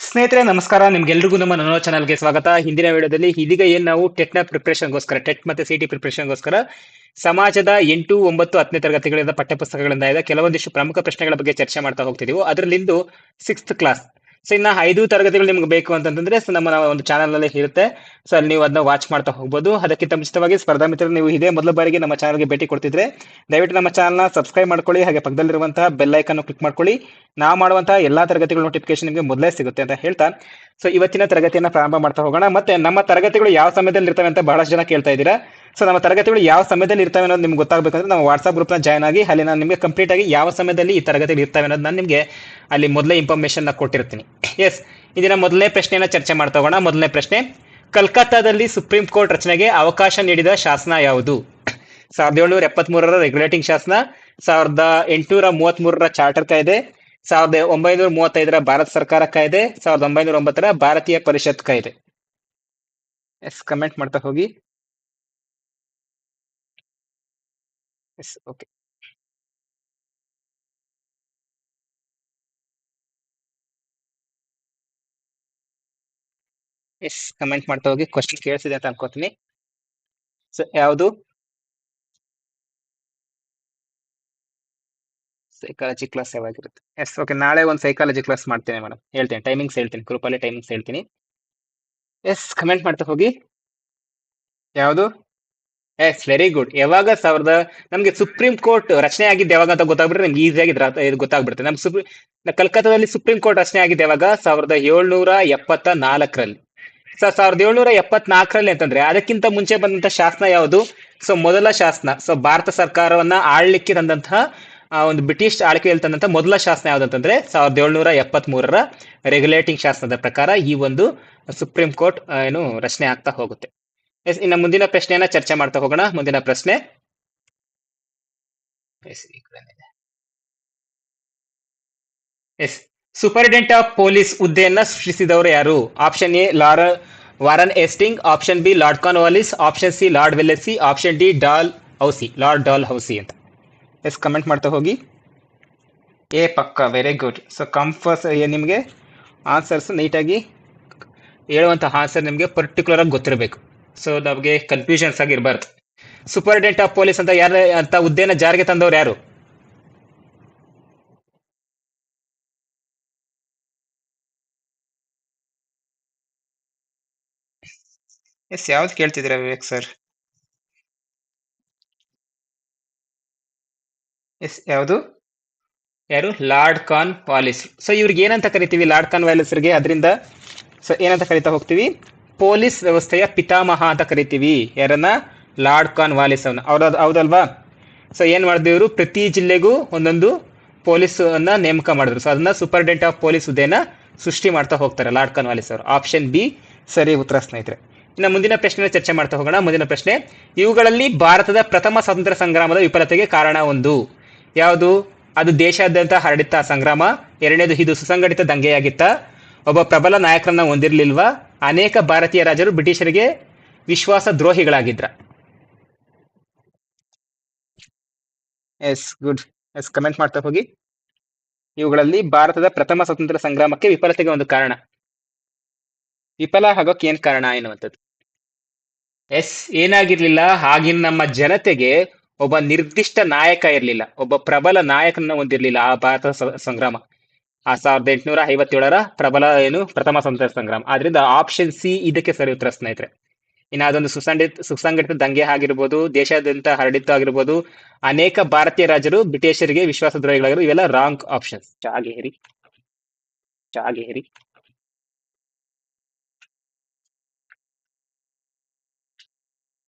ಸ್ನೇಹಿತರೆ, ನಮಸ್ಕಾರ. ನಿಮ್ಗೆಲ್ರಿಗೂ ನಮ್ಮ ನನ್ನೋ ಚಾನಲ್ಗೆ ಸ್ವಾಗತ. ಹಿಂದಿನ ವಿಡಿಯೋದಲ್ಲಿ ಇದೀಗ ಏನು ನಾವು ಟೆಟ್ನ ಪ್ರಿಪ್ರೇಷನ್ಗೋಸ್ಕರ, ಟೆಟ್ ಮತ್ತೆ ಸಿಟಿ ಪ್ರಿಪ್ರೇಷನ್ಗೋಸ್ಕರ ಸಮಾಜದ ಎಂಟು, ಒಂಬತ್ತು, ಹತ್ತನೇ ತರಗತಿಗಳಿಂದ ಪಠ್ಯಪುಸ್ತಕಗಳಿಂದ ಕೆಲವೊಂದಿಷ್ಟು ಪ್ರಮುಖ ಪ್ರಶ್ನೆಗಳ ಬಗ್ಗೆ ಚರ್ಚೆ ಮಾಡ್ತಾ ಹೋಗ್ತಿದೀವಿ. ಅದರಲ್ಲಿಂದು ಸಿಕ್ಸ್ತ್ ಕ್ಲಾಸ್ ಸೊ ಇನ್ನ ಐದು ತರಗತಿಗಳು ನಿಮ್ಗೆ ಬೇಕು ಅಂತಂದ್ರೆ ಸೊ, ನಮ್ಮ ಒಂದು ಚಾನಲ್ ಅಲ್ಲಿ ಇರುತ್ತೆ. ಸೊ ಅಲ್ಲಿ ನೀವು ಅದನ್ನ ವಾಚ್ ಮಾಡ್ತಾ ಹೋಗ್ಬೋದು. ಅದಕ್ಕಿಂತ ಮುಂಚಿತವಾಗಿ ಸ್ಪರ್ಧಾ ಮಿತ್ರ ನೀವು ಇದೇ ಮೊದಲ ಬಾರಿಗೆ ನಮ್ಮ ಚಾನಲ್ಗೆ ಭೇಟಿ ಕೊಡ್ತಿದ್ರೆ, ದಯವಿಟ್ಟು ನಮ್ಮ ಚಾನಲ್ನ ಸಬ್ಸ್ಕ್ರೈಬ್ ಮಾಡ್ಕೊಳ್ಳಿ, ಹಾಗೆ ಪಕ್ಕದಲ್ಲಿರುವಂತಹ ಬೆಲ್ ಐಕನ್ ಕ್ಲಿಕ್ ಮಾಡ್ಕೊಳ್ಳಿ. ನಾವು ಮಾಡುವಂತಹ ಎಲ್ಲಾ ತರಗತಿಗಳ ನೋಟಿಫಿಕೇಶನ್ ನಿಮಗೆ ಮೊದಲೇ ಸಿಗುತ್ತೆ ಅಂತ ಹೇಳ್ತಾ. ಸೊ ಇವತ್ತಿನ ತರಗತಿಯನ್ನ ಪ್ರಾರಂಭ ಮಾಡ್ತಾ ಹೋಗೋಣ. ಮತ್ತೆ ನಮ್ಮ ತರಗತಿಗಳು ಯಾವ ಸಮಯದಲ್ಲಿ ಇರ್ತವೆ ಅಂತ ಬಹಳಷ್ಟು ಜನ ಕೇಳ್ತಾ ಇದ್ದೀರಾ. ಸೊ ನಮ್ಮ ತರಗತಿಗಳು ಯಾವ ಸಮಯದಲ್ಲಿ ಇರ್ತವೆ ಅನ್ನೋದು ನಿಮ್ಗೆ ಗೊತ್ತಾಗಬೇಕಂದ್ರೆ ನಾವು ವಾಟ್ಸ್ಆಪ್ ಗ್ರೂಪ್ನ ಜಾಯ್ನ್ ಆಗಿ ಅಲ್ಲಿ ನಾನು ನಿಮಗೆ ಕಂಪ್ಲೀಟ್ ಆಗಿ ಯಾವ ಸಮಯದಲ್ಲಿ ಈ ತರಗತಿಗಳು ಇರ್ತವೆ ಅನ್ನೋದು ನಾನು ನಿಮಗೆ ಅಲ್ಲಿ ಮೊದಲೇ ಇನ್ಫಾರ್ಮೇಶನ್ನ ಕೊಟ್ಟಿರ್ತೀನಿ. ಎಸ್ ಇದನ್ನ ಮೊದಲನೇ ಪ್ರಶ್ನೆಯನ್ನು ಚರ್ಚೆ ಮಾಡ್ತಾ ಹೋಗೋಣ. ಮೊದಲನೇ ಪ್ರಶ್ನೆ, ಕಲ್ಕತ್ತಾದಲ್ಲಿ ಸುಪ್ರೀಂ ಕೋರ್ಟ್ ರಚನೆಗೆ ಅವಕಾಶ ನೀಡಿದ ಶಾಸನ ಯಾವುದು? ಸಾವಿರದ ಏಳ್ನೂರ ಎಪ್ಪತ್ಮೂರರ ರೆಗ್ಯುಲೇಟಿಂಗ್ ಶಾಸನ, ಸಾವಿರದ ಎಂಟುನೂರ ಮೂವತ್ತ್ ಮೂರರ ಚಾರ್ಟರ್ ಕಾಯ್ದೆ ಸಾವಿರದ ಒಂಬೈನೂರ ಮೂವತ್ತೈದರ ಭಾರತ ಸರ್ಕಾರ ಕಾಯ್ದೆ, ಸಾವಿರದ ಒಂಬೈನೂರ ಒಂಬತ್ತರ ಭಾರತೀಯ ಪರಿಷತ್ ಕಾಯ್ದೆ. ಎಸ್ ಕಮೆಂಟ್ ಮಾಡ್ತಾ ಹೋಗಿ. ಎಸ್ ಓಕೆ ಎಸ್ ಕಮೆಂಟ್ ಮಾಡ್ತಾ ಹೋಗಿ. ಕ್ವಶನ್ ಕೇಳಿಸಿದೆ ಅಂತ ಅನ್ಕೋತೀನಿ. ಸೊ ಯಾವುದು? ಸೈಕಾಲಜಿ ಕ್ಲಾಸ್ ಯಾವಾಗಿರುತ್ತೆ? ಎಸ್ ಓಕೆ ನಾಳೆ ಒಂದು ಸೈಕಾಲಜಿ ಕ್ಲಾಸ್ ಮಾಡ್ತೇನೆ ಮೇಡಮ್ ಹೇಳ್ತೇನೆ ಟೈಮಿಂಗ್ಸ್ ಹೇಳ್ತೀನಿ ಗ್ರೂಪಲ್ಲಿ ಟೈಮಿಂಗ್ಸ್ ಹೇಳ್ತೀನಿ. ಎಸ್ ಕಮೆಂಟ್ ಮಾಡ್ತಾ ಹೋಗಿ. ಯಾವುದು? ಎಸ್ ವೆರಿ ಗುಡ್ ಯಾವಾಗ ಸಾವಿರದ, ನಮ್ಗೆ ಸುಪ್ರೀಂ ಕೋರ್ಟ್ ರಚನೆ ಆಗಿದ್ದು ಯಾವಾಗ ಅಂತ ಗೊತ್ತಾಗ್ಬಿಟ್ರೆ ನಮ್ಗೆ ಈಸಿಯಾಗಿ ಇದು ಗೊತ್ತಾಗ್ಬಿಡುತ್ತೆ. ನಮ್ ಸುಪ್ರೀಂ ಕಲ್ಕತ್ತಾದಲ್ಲಿ ಸುಪ್ರೀಂ ಕೋರ್ಟ್ ರಚನೆ ಆಗಿದ್ದು ಯಾವಾಗ? ಸಾವಿರದ ಏಳ್ನೂರ ಎಪ್ಪತ್ತ ನಾಲ್ಕರಲ್ಲಿ ಸೊ ಸಾವಿರದ ಏಳ್ನೂರ ಎಪ್ಪತ್ನಾಲ್ಕರಲ್ಲಿ ಅಂತಂದ್ರೆ ಅದಕ್ಕಿಂತ ಮುಂಚೆ ಬಂದಂತ ಶಾಸನ ಯಾವುದು? ಸೊ ಮೊದಲ ಶಾಸನ ಸೊ ಭಾರತ ಸರ್ಕಾರವನ್ನ ಆಳ್ಲಿಕ್ಕೆ ತಂದಂತಹ ಆ ಒಂದು ಬ್ರಿಟಿಷ್ ಆಳ್ಕೆಯಲ್ಲಿ ತಂದಂತ ಮೊದಲ ಶಾಸನ ಯಾವ್ದು ಅಂತಂದ್ರೆ ಸಾವಿರದ ಏಳ್ನೂರ ಎಪ್ಪತ್ತ್ ಮೂರರ ರೆಗ್ಯುಲೇಟಿಂಗ್ ಶಾಸನದ ಪ್ರಕಾರ ಈ ಒಂದು ಸುಪ್ರೀಂ ಕೋರ್ಟ್ ಏನು ರಚನೆ ಆಗ್ತಾ ಹೋಗುತ್ತೆ. ಎಸ್, ಇನ್ನು ಮುಂದಿನ ಪ್ರಶ್ನೆಯನ್ನ ಚರ್ಚೆ ಮಾಡ್ತಾ ಹೋಗೋಣ. ಮುಂದಿನ ಪ್ರಶ್ನೆ. ಎಸ್ ಸೂಪರಿಂಟೆಂಡೆಂಟ್ ಆಫ್ ಪೊಲೀಸ್ ಹುದ್ದೆಯನ್ನ ಸೃಷ್ಟಿಸಿದವರು ಯಾರು? Option A, Lord, Warren Hastings option B, Lord Cornwallis option C, Lord Wellesley option D, Dalhousie Lord Dalhousie ಅಂತ. ಎಸ್ ಕಮೆಂಟ್ ಮಾಡ್ತಾ ಹೋಗಿ. ಎ ಪಕ್ಕ ವೆರಿ ಗುಡ್ ಸೊ ಕಂಫರ್ಸ್ ನಿಮಗೆ? ಆನ್ಸರ್ಸ್ ನೀಟಾಗಿ ಹೇಳುವಂಥ ಆನ್ಸರ್ ನಿಮಗೆ ಪರ್ಟಿಕ್ಯುಲರ್ ಆಗಿ ಗೊತ್ತಿರಬೇಕು. ಸೊ ನಮಗೆ ಕನ್ಫ್ಯೂಷನ್ಸ್ ಆಗಿರಬಾರ್ದು ಸೂಪರಿಂಟೆಂಡೆಂಟ್ ಆಫ್ ಪೊಲೀಸ್ ಅಂತ ಯಾರು ಅಂತ ಹುದ್ದೆನ ಜಾರಿಗೆ ತಂದವ್ರು ಯಾರು? ಎಸ್, ಯಾವ್ದು ಕೇಳ್ತಿದ್ದೀರಾ ವಿವೇಕ್ ಸರ್ ಎಸ್, ಯಾವುದು? ಯಾರು? ಲಾರ್ಡ್ ಕಾನ್ ವಾಲಿಸ್ ಸೊ ಇವ್ರಿಗೆ ಏನಂತ ಕರಿತೀವಿ? ಲಾರ್ಡ್ ಕಾನ್ ವಾಲಿಸ್ರಿಗೆ ಅದರಿಂದ ಸೊ ಏನಂತ ಕರಿತಾ ಹೋಗ್ತೀವಿ? ಪೊಲೀಸ್ ವ್ಯವಸ್ಥೆಯ ಪಿತಾಮಹ ಅಂತ ಕರಿತೀವಿ. ಯಾರನ್ನ? ಲಾರ್ಡ್ ಕಾನ್ ವಾಲಿಸ್ ಅವನ ಅವ್ರ, ಹೌದಲ್ವಾ? ಸೊ ಏನ್ ಮಾಡಿದ್ರು ಇವರು? ಪ್ರತಿ ಜಿಲ್ಲೆಗೂ ಒಂದೊಂದು ಪೊಲೀಸ್ ಅನ್ನ ನೇಮಕ ಮಾಡಿದ್ರು. ಸೊ ಅದನ್ನ ಸೂಪರ್ಡೆಂಟ್ ಆಫ್ ಪೊಲೀಸ್ ಹುದ್ದೆನ ಸೃಷ್ಟಿ ಮಾಡ್ತಾ ಹೋಗ್ತಾರೆ ಲಾರ್ಡ್ ಕಾನ್ ವಾಲಿಸ್ ಅವರು ಆಪ್ಷನ್ ಬಿ, ಸರಿ, ಉತ್ತರ ಸ್ನೇಹಿತರೆ. ಇನ್ನು ಮುಂದಿನ ಪ್ರಶ್ನೆ ಚರ್ಚೆ ಮಾಡ್ತಾ ಹೋಗೋಣ. ಮುಂದಿನ ಪ್ರಶ್ನೆ, ಇವುಗಳಲ್ಲಿ ಭಾರತದ ಪ್ರಥಮ ಸ್ವಾತಂತ್ರ್ಯ ಸಂಗ್ರಾಮದ ವಿಫಲತೆಗೆ ಕಾರಣ ಒಂದು. ಯಾವುದು? ಅದು ದೇಶಾದ್ಯಂತ ಹರಡಿತ್ತ ಸಂಗ್ರಾಮ. ಎರಡನೇದು ಇದು ಸುಸಂಘಟಿತ ದಂಗೆಯಾಗಿತ್ತ. ಒಬ್ಬ ಪ್ರಬಲ ನಾಯಕರನ್ನ ಹೊಂದಿರಲಿಲ್ವಾ? ಅನೇಕ ಭಾರತೀಯ ರಾಜರು ಬ್ರಿಟಿಷರಿಗೆ ವಿಶ್ವಾಸ ದ್ರೋಹಿಗಳಾಗಿದ್ರ. ಎಸ್ ಗುಡ್ ಎಸ್ ಕಮೆಂಟ್ ಮಾಡ್ತಾ ಹೋಗಿ. ಇವುಗಳಲ್ಲಿ ಭಾರತದ ಪ್ರಥಮ ಸ್ವಾತಂತ್ರ್ಯ ಸಂಗ್ರಾಮಕ್ಕೆ ವಿಫಲತೆಗೆ ಒಂದು ಕಾರಣ. ವಿಫಲ ಆಗೋಕೆ ಏನ್ ಕಾರಣ ಎನ್ನುವಂಥದ್ದು. ಎಸ್ ಏನಾಗಿರ್ಲಿಲ್ಲ? ಆಗಿನ ನಮ್ಮ ಜನತೆಗೆ ಒಬ್ಬ ನಿರ್ದಿಷ್ಟ ನಾಯಕ ಇರಲಿಲ್ಲ, ಒಬ್ಬ ಪ್ರಬಲ ನಾಯಕನ ಹೊಂದಿರಲಿಲ್ಲ ಆ ಭಾರತ ಸಂಗ್ರಾಮ. ಆ ಸಾವಿರದ ಎಂಟುನೂರ ಐವತ್ತೇಳರ ಪ್ರಬಲ ಏನು, ಪ್ರಥಮ ಸ್ವಾತಂತ್ರ್ಯ ಸಂಗ್ರಾಮ. ಆದ್ರಿಂದ ಆಪ್ಷನ್ ಸಿ ಇದಕ್ಕೆ ಸರಿ ಉತ್ತರ ಸ್ನೇಹಿತರೆ. ಇನ್ನು ಅದೊಂದು ಸುಸಂಘಟಿತ ಸುಸಂಘಟಿತ ದಂಗೆ ಆಗಿರ್ಬೋದು, ದೇಶಾದ್ಯಂತ ಹರಡಿತ್ತು ಆಗಿರ್ಬೋದು, ಅನೇಕ ಭಾರತೀಯ ರಾಜರು, ಬ್ರಿಟಿಷರಿಗೆ ವಿಶ್ವಾಸ ದ್ರೋಹಿಗಳಾಗಿರು ಇವೆಲ್ಲ ರಾಂಗ್ ಆಪ್ಷನ್ಸ್ ಚಾಗೆ ಹೇರಿ ಚಾಗೆ ಹೇರಿ